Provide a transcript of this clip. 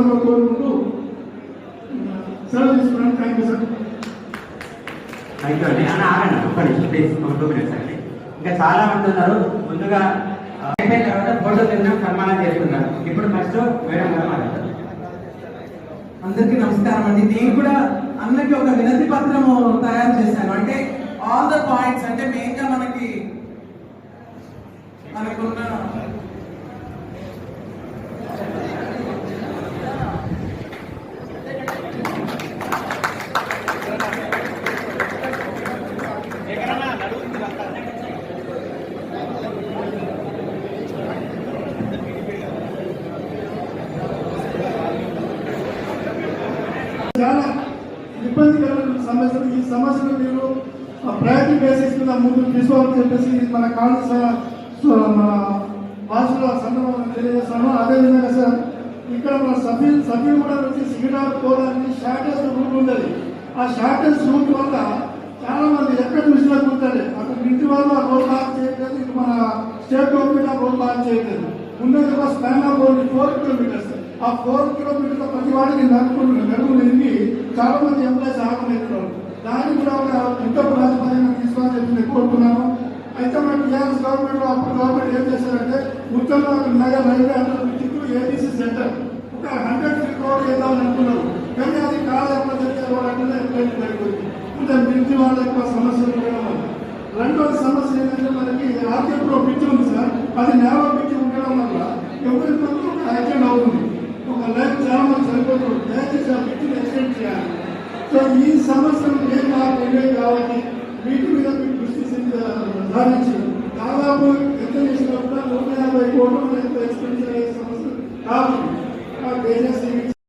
సందర్భంగా కోరుకుంటూ సెలవు తీసుకున్నాను thank you sir thank you అండి అన్న ఆగండి ఒక్క నిమిషం ప్లీజ్ ఒక టూ మినిట్స్ అండి ఇంకా చాలా మంది ఉన్నారు. ముందుగా అయిపోయిన తర్వాత ఫోటో కింద సన్మానం చేస్తున్నారు ఇప్పుడు ఫస్ట్ మేడం గారు మాట్లాడతారు. అందరికీ నమస్కారం అండి. నేను కూడా అన్నకి ఒక వినతి పత్రము తయారు చేశాను. అంటే ఆల్ ద పాయింట్స్ అంటే మెయిన్గా మనకి మనకున్న చాలా ఇబ్బందికరమైన సమస్యలు. ఈ సమస్యలు మీరు ప్రయారిటీ బేసిస్ మీద ముందుకు తీసుకోవాలని చెప్పేసి మన కాంగ్రెస్ మన భాషలో సందర్భంగా తెలియజేస్తాను అదేవిధంగా సార్ ఇక్కడ మన సఫీ సఫీ కూడా వచ్చి సిగిడార్ పోవడానికి షార్టెస్ట్ రూట్ ఉండేది. ఆ షార్టెస్ట్ రూట్ వల్ల చాలా మంది ఎక్కడ చూసినా కూర్చోండి అక్కడ ఇంటి వాళ్ళు ఆ రోడ్ బ్లాక్ చేయట్లేదు ఇటు మన స్టేట్ గవర్నమెంట్ ఆ రోడ్ బ్లాక్ చేయట్లేదు. ఉన్నది ఒక span of only four kilometres. ఆ ఫోర్ కిలోమీటర్ల ప్రతి వాడికి నడుపుకుంటున్నారు. నడుపులు చాలా మంది ఎంప్లాయీస్ ఆగలేదు దానికి కూడా ఒక ఇంత ప్రాతిపదికన తీసుకోవాలని చెప్పి నేను కోరుకున్నాను. అయితే మన టీఆర్ఎస్ గవర్నమెంట్ అప్పుడు గవర్నమెంట్ ఏం చేశారంటే Uttara Nagar railway Chittoor ABC centre. ఒక హండ్రెడ్ ఫీట్ రోడ్ వేద్దామని అనుకున్నారు. కానీ అది కాలేజీలో జరిగే రోడ్ అంటే జరిగింది. అంటే బ్రిడ్జ్ వాళ్ళ యొక్క సమస్యలు కూడా రెండవ సమస్య ఏంటంటే మనకి ఆర్కేపులో బ్రిడ్జ్ ఉంది సార్. అది నేవ బ్రిడ్జ్ ఉండడం వల్ల ఎవరి పనులు యాక్సిడెంట్ అవుతుంది ఒక లైఫ్ చాలా మంది చనిపోతున్నారు దయచేసి ఆ బ్రిడ్జ్ ఎక్స్టెండ్ చేయాలి సో ఈ సమస్యలు ఏం నాకు ఇవే కావాలి వీటి మీద మీరు దృష్టి సెంది- సారించి దాదాపు ఎంత చేసినప్పుడు నూట యాభై కోట్లు ఎంత ఎక్స్పెండిచర్ అయ్యే సమస్య కాబట్టి